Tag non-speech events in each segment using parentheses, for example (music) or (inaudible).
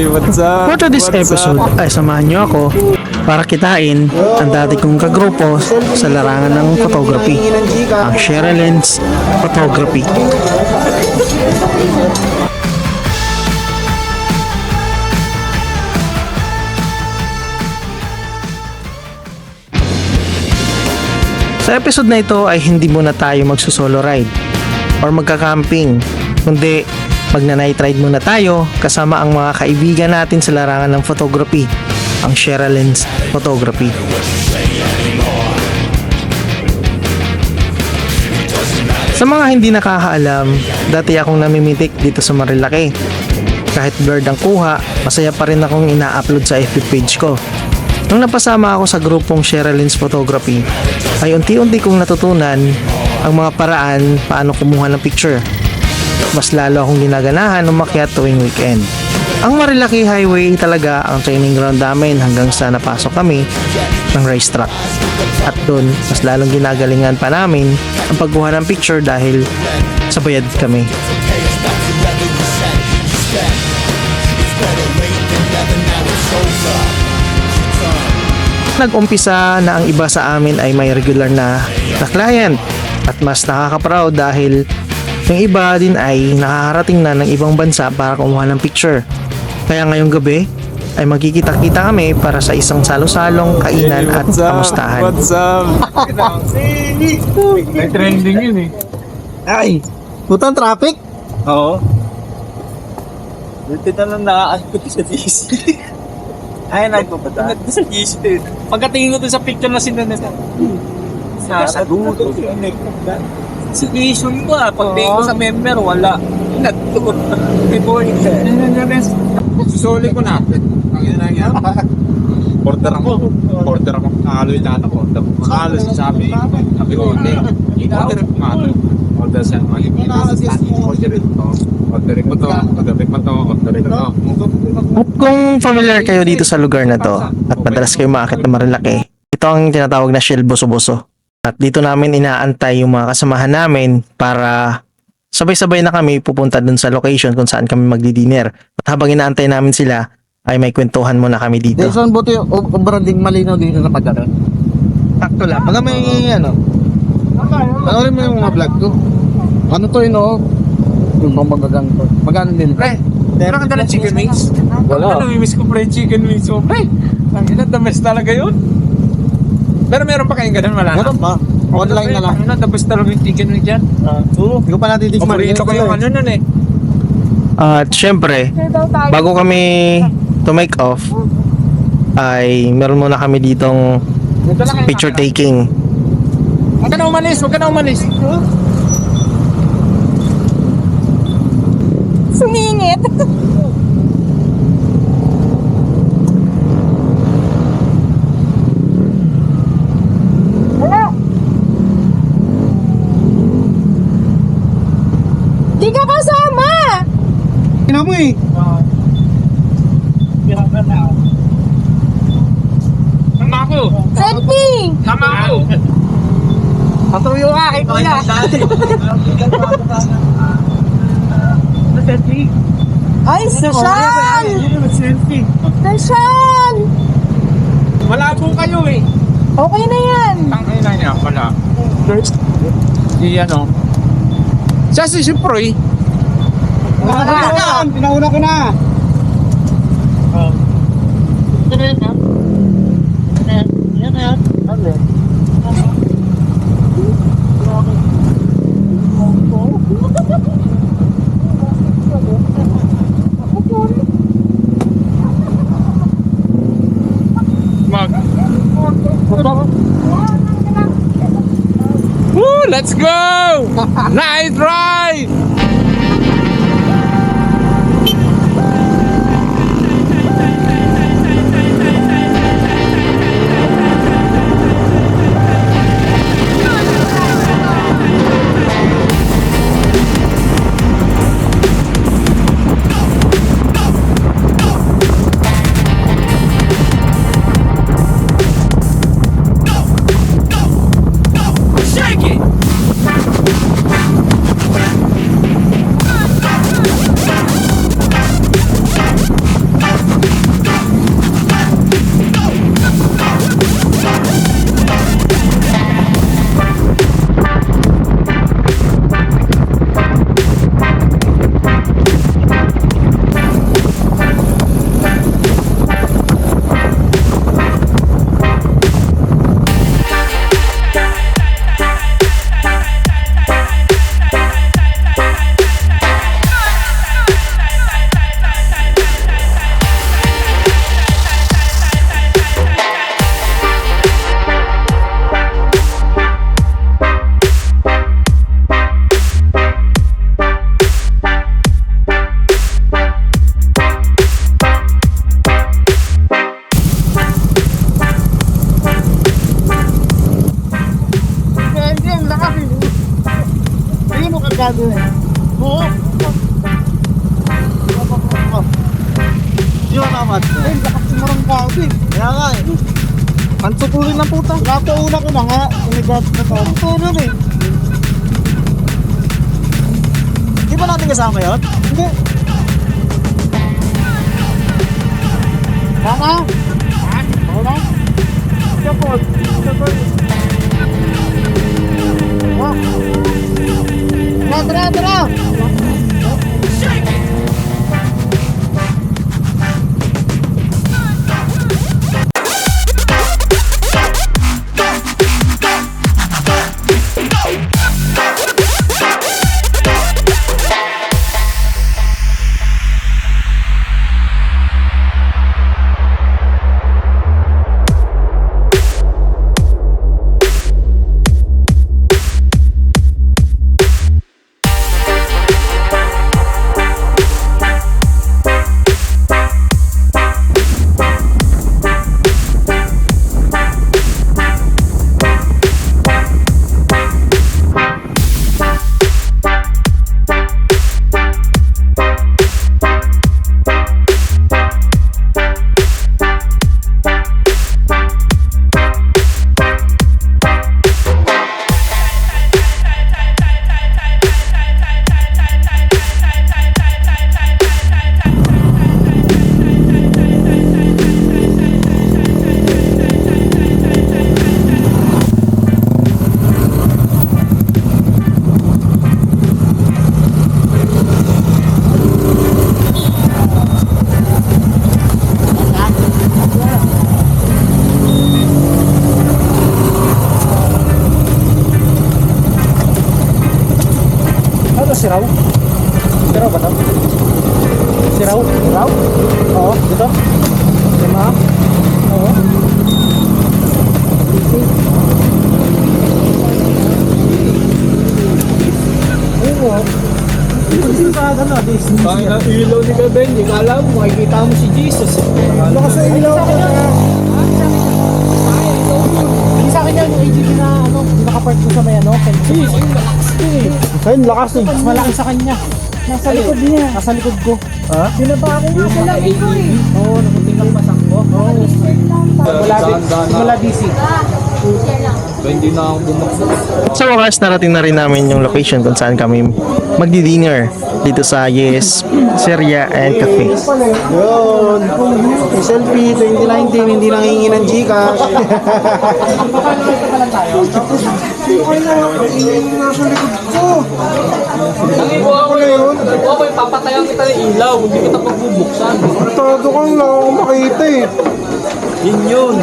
Hey, what's up? For today's What's episode up? ay samahan niyo ako para kitain ang dati kong kagrupo sa larangan ng photography, ang Sherilyn's Photography. Sa episode na ito ay hindi muna tayo magsusolo ride or magka-camping, kundi magna-night ride muna tayo kasama ang mga kaibigan natin sa larangan ng photography, ang Sherilyn's Photography. Sa mga hindi nakakaalam, dati akong namimitik dito sa Marilaki. Kahit blurred ang kuha, masaya pa rin akong ina-upload sa FB page ko. Nung napasama ako sa grupong Sherilyn's Photography, ay unti-unti kong natutunan ang mga paraan paano kumuha ng picture. Mas lalo akong ginaganahan umakyat tuwing weekend. Ang Marilaki Highway talaga ang training ground namin hanggang sa napasok kami ng racetrack. At doon, mas lalong ginagalingan pa namin ang pagkuha ng picture dahil sa bayad kami. Nag-umpisa na ang iba sa amin ay may regular na, na client at mas nakaka-proud dahil yung iba din ay nakakarating na ng ibang bansa para kumuha ng picture. Kaya ngayong gabi ay magkikita-kita kami para sa isang salo-salong kainan at What's up? kamustahan. What's up? May trending yun eh. Ay, putang traffic. Oo. Buti na lang nakakakot sa GC. Ay, nagpapunta. Sa GC din. Pagkatingin ko dun sa picture na sinunod na. Sa saludo. Situation ko ah. Pagtingin ko sa member, wala. Nagtugot. Before it. Susuli ko na. Ang ina na yan. Order ako. Order ako. Nakalo yung data ko. Nakalo siya sabi. Sabi ko, hindi. Order ko nga. Order siya. Order ito. Order ko to. Order ko to. Order ko to. Kung familiar kayo dito sa lugar na to at madalas kayo maakit na Marilaki, ito ang tinatawag na Shell Boso-Boso. At dito namin inaantay yung mga kasamahan namin para sabay-sabay na kami pupunta dun sa location kung saan kami magdi-dinner. At habang inaantay namin sila, ay may kwentuhan muna kami dito. Jason, buti yung o- branding malinaw dito sa pagkakaroon. Sakto lang. Pagka may ano, panoorin mo yung mga vlog ko. Ano to yun, oh? Yung pamagagang to. Magkano din? Pre, meron ka dala chicken wings? Wala. Ano, namimiss ko pre chicken wings mo. Pre, ang ina, the best talaga yun. Pero meron pa kayong ganun, wala na. Meron pa. Online na lang. Ano, the best talaga yung chicken wings dyan. Oo. Hindi ko pa natitikman. Paborito ko yung ano nun eh. At syempre, bago kami to make off, ay meron muna kami ditong Dito lang kayo picture nakatira. taking. Huwag ka na umalis, huwag ka na umalis. Sumingit. (laughs) Wala. Di ka kasama! Tingnan mo eh. Sama ako. Selfie! Sama ako. Kay kuya. Ay, social! Selfie. Social! Malabo kayo eh. Okay na yan. Ang ina niya, wala. Di ano. Siya si si Proy. Pinauna ko na. Mag. Let's go! (laughs) nice ride! Eh, lakas sumarang bago eh. Kaya nga eh. Ng puta. Napauna ko na nga. Umigat na to. Ang tutuloy eh. Di ba natin kasama yun? Hindi. Tama? Ha? Tama? Kapot. Kapot. Wah. Tara, tara, tara! Ano si Raw? Si Raw ba to? Si Raw? Raw? Oo, dito? Lima? Oo. Oo. Hindi ka ano, Disney. Kaya na ilaw ni Gaben, hindi ka alam, makikita mo si Jesus. Ano kasi ilaw ko na? Hindi sa akin yan, yung AGV na ano, nakapark ko sa may ano. Jeez, yung lakas ko. Ayun, lakas eh. Mas malaki sa kanya. Nasa likod niya. Nasa likod ko. Ha? Binaba ako nga sa likod ko eh. Oo, nakunting lang pasang ko. Oo. Wala, wala DC. Hindi na ako bumakbo. Sa wakas, narating na rin namin yung location kung saan kami magdi-dinner dito sa Yes, Seria and Cafe. Yun. Selfie, 2019, hindi nangingi ng Gcash. Ang mo ako yun. Oo, may papatayan kita ng ilaw, hindi kita pagbubuksan. Todo kang lang ako makita eh. Yun yun.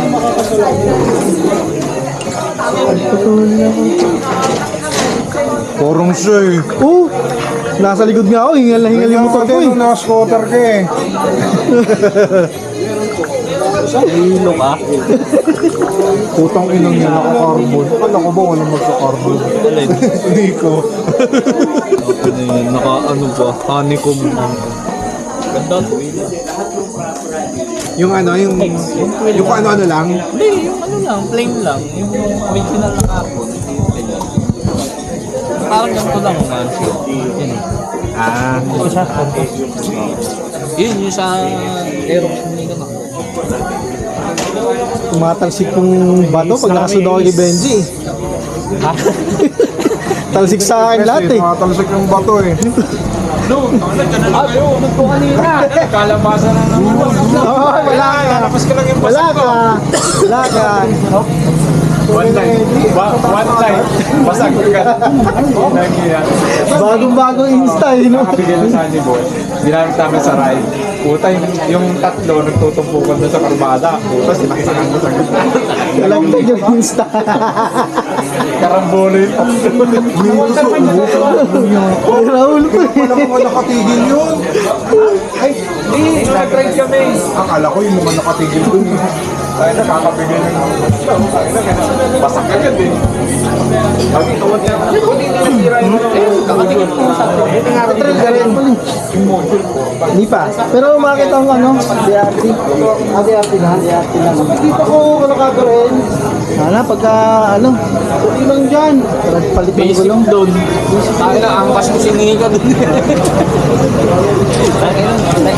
Porong siya eh. Oo. Nasa likod nga ako, hingal na hingal yung motor ko eh. Naka-scooter ka eh. Ilo ka. Putang inang niya naka-carbon. Akala ko ba walang magka-carbon? Hindi ko. Ano yun, naka ano ba, honeycomb. Ganda to. Yung ano, yung... Yung ano-ano lang. Hindi, yung ano lang, plain lang. Yung original na carbon. Parang ganito lang man siya. Yun eh. Ah. Yun, yung sa Aerox na yun ako. Tumatalsik yung bato pag nakasunod ako kay Benji. Ha? (laughs) Talsik sa akin lahat eh. Nakatalsik yung bato eh. Ah, yun, ano ko kanina? Kalabasan na naman. (laughs) Oo, wala ka lang yung Wala ka. Wala ka. One time. Ba- one time. Basag ka. Bagong-bagong insta eh. No? Nakabigay ng Sunny Boy. Ginamit namin sa ride. Puta, yung, yung tatlo nagtutumpukan doon sa karbada. Puta, sinaksakan mo sa gitna. Alam mo yung insta. Karambolo yung tatlo. Raul ko eh. Wala ko nakatigil yun. Ay, di, nag-ride kami. Akala ko yung mga nakatigil dun. Ay, nakakabigay ng Basag agad eh. Ang tawag niya. Trail ka rin. Hindi pa. Pero umakit ang ano, DRT. Ah, DRT na, DRT na. Hindi pa ko kalakado rin. Sana pagka ano, puti lang dyan. Palit ng gulong. doon. Tayo na, angkas mo siningi ka doon.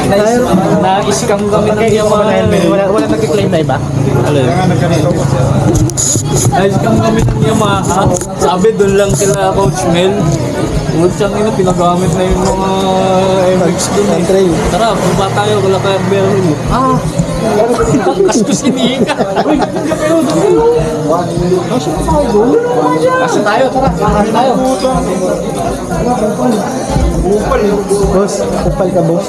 Tayo na, Na-scam kami ng Yamaha. Wala, wala nag-claim na iba? Na-scam kami ng Yamaha. Sabi doon lang sila Coach Mel. Putsang ina, pinagamit na yung mga MX doon eh. Tara, bumaba tayo, wala kayang meron. Ah! Lakas ko sinika. Kasi tayo, tara. Kasi tayo. Boss, kupal ka boss.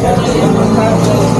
Shout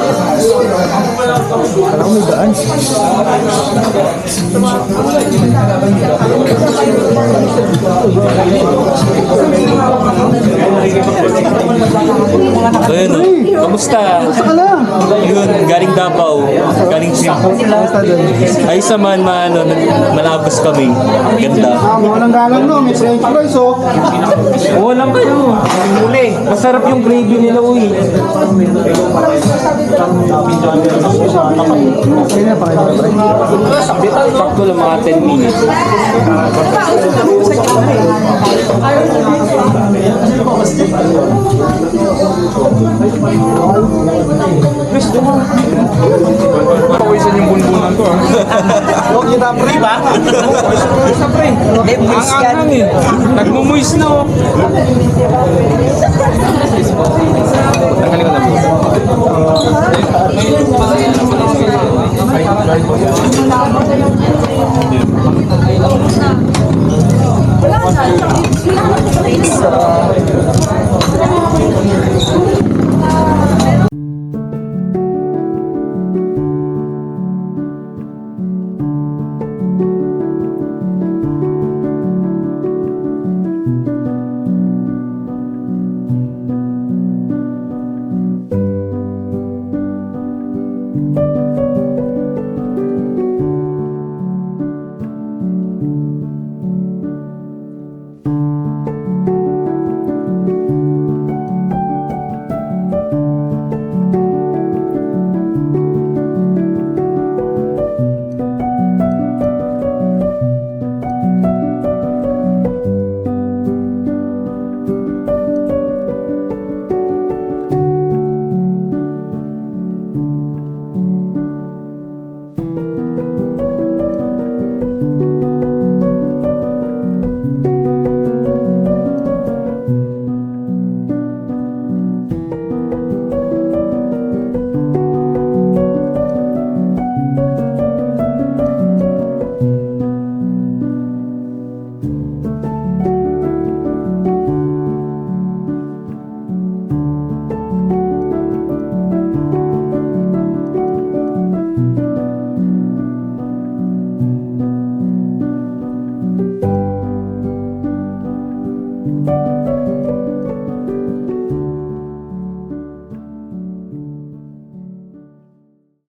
So yun, oh. kamusta? Yun, galing Davao, galing Sim. Ayos naman, maano, malabos kami. Ganda. Ah, mga nang galang no, may french fries oh. Oo lang kayo. Muli. Masarap yung gravy nila, uy. Sakto lang mga 10 minutes. Pawisan yung bunbunan ko ah. Huwag kita pre ba? Ang angang eh. Nagmumuis na oh. Wala na.